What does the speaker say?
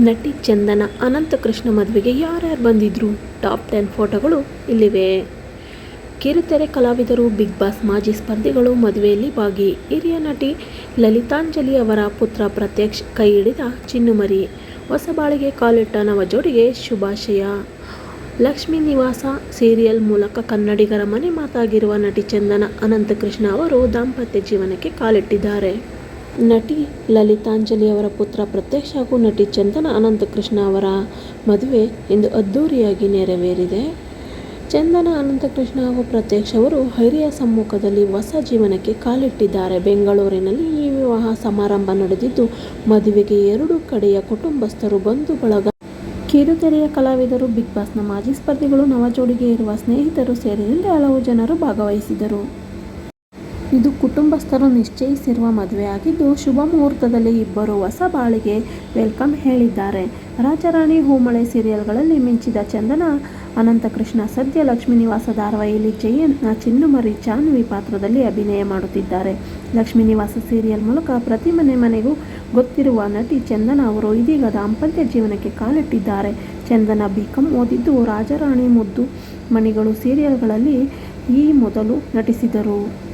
ನಟಿ ಚಂದನ ಅನಂತಕೃಷ್ಣ ಮದುವೆಗೆ ಯಾರ್ಯಾರು ಬಂದಿದ್ರು? ಟಾಪ್ ಟೆನ್ ಫೋಟೋಗಳು ಇಲ್ಲಿವೆ. ಕಿರುತೆರೆ ಕಲಾವಿದರು, ಬಿಗ್ ಬಾಸ್ ಮಾಜಿ ಸ್ಪರ್ಧಿಗಳು, ಮದುವೆಯಲ್ಲಿ ಭಾಗಿ. ಹಿರಿಯ ನಟಿ ಲಲಿತಾಂಜಲಿ ಅವರ ಪುತ್ರ ಪ್ರತ್ಯಕ್ಷ ಕೈ ಹಿಡಿದ ಚಿನ್ನುಮರಿ. ಹೊಸ ಬಾಳಿಗೆ ಕಾಲಿಟ್ಟ ನವ ಜೋಡಿಗೆ ಶುಭಾಶಯ. ಲಕ್ಷ್ಮೀ ನಿವಾಸ ಸೀರಿಯಲ್ ಮೂಲಕ ಕನ್ನಡಿಗರ ಮನೆ ಮಾತಾಗಿರುವ ನಟಿ ಚಂದನ ಅನಂತಕೃಷ್ಣ ಅವರು ದಾಂಪತ್ಯ ಜೀವನಕ್ಕೆ ಕಾಲಿಟ್ಟಿದ್ದಾರೆ. ನಟಿ ಲಲಿತಾಂಜಲಿ ಅವರ ಪುತ್ರ ಪ್ರತ್ಯಕ್ಷ ಹಾಗೂ ನಟಿ ಚಂದನ ಅನಂತಕೃಷ್ಣ ಅವರ ಮದುವೆ ಇಂದು ಅದ್ಧೂರಿಯಾಗಿ ನೆರವೇರಿದೆ. ಚಂದನ ಅನಂತಕೃಷ್ಣ ಹಾಗೂ ಪ್ರತ್ಯಕ್ಷ ಅವರು ಹಿರಿಯ ಸಮ್ಮುಖದಲ್ಲಿ ಹೊಸ ಜೀವನಕ್ಕೆ ಕಾಲಿಟ್ಟಿದ್ದಾರೆ. ಬೆಂಗಳೂರಿನಲ್ಲಿ ಈ ವಿವಾಹ ಸಮಾರಂಭ ನಡೆದಿದ್ದು, ಮದುವೆಗೆ ಎರಡು ಕಡೆಯ ಕುಟುಂಬಸ್ಥರು ಬಂಧು ಬಳಗ ಕಿರುತೆರೆಯ ಕಲಾವಿದರು, ಬಿಗ್ ಬಾಸ್ನ ಮಾಜಿ ಸ್ಪರ್ಧಿಗಳು, ನವಜೋಡಿಗೆ ಇರುವ ಸ್ನೇಹಿತರು ಸೇರಿದಂತೆ ಹಲವು ಜನರು ಭಾಗವಹಿಸಿದರು. ಇದು ಕುಟುಂಬಸ್ಥರು ನಿಶ್ಚಯಿಸಿರುವ ಮದುವೆಯಾಗಿದ್ದು, ಶುಭ ಮುಹೂರ್ತದಲ್ಲಿ ಇಬ್ಬರು ಹೊಸ ಬಾಳಿಗೆ ವೆಲ್ಕಮ್ ಹೇಳಿದ್ದಾರೆ. ರಾಜರಾಣಿ ಹೂಮಳೆ ಸೀರಿಯಲ್ಗಳಲ್ಲಿ ಮಿಂಚಿದ ಚಂದನ, ಅನಂತಕೃಷ್ಣ ಸದ್ಯ ಲಕ್ಷ್ಮೀ ನಿವಾಸ ಧಾರಾವಾಹಿಯಲ್ಲಿ ಜಯಂತ್ನ ಚಿನ್ನುಮರಿ ಜಾನ್ವಿ ಪಾತ್ರದಲ್ಲಿ ಅಭಿನಯ ಮಾಡುತ್ತಿದ್ದಾರೆ. ಲಕ್ಷ್ಮೀ ನಿವಾಸ ಸೀರಿಯಲ್ ಮೂಲಕ ಪ್ರತಿ ಮನೆ ಮನೆಗೂ ಗೊತ್ತಿರುವ ನಟಿ ಚಂದನ ಅವರು ಇದೀಗ ದಾಂಪತ್ಯ ಜೀವನಕ್ಕೆ ಕಾಲಿಟ್ಟಿದ್ದಾರೆ. ಚಂದನ ಬಿಕಂ ಓದಿದ್ದು, ರಾಜರಾಣಿ ಮುದ್ದು ಮಣಿಗಳು ಸೀರಿಯಲ್ಗಳಲ್ಲಿ ಈ ಮೊದಲು ನಟಿಸಿದರು.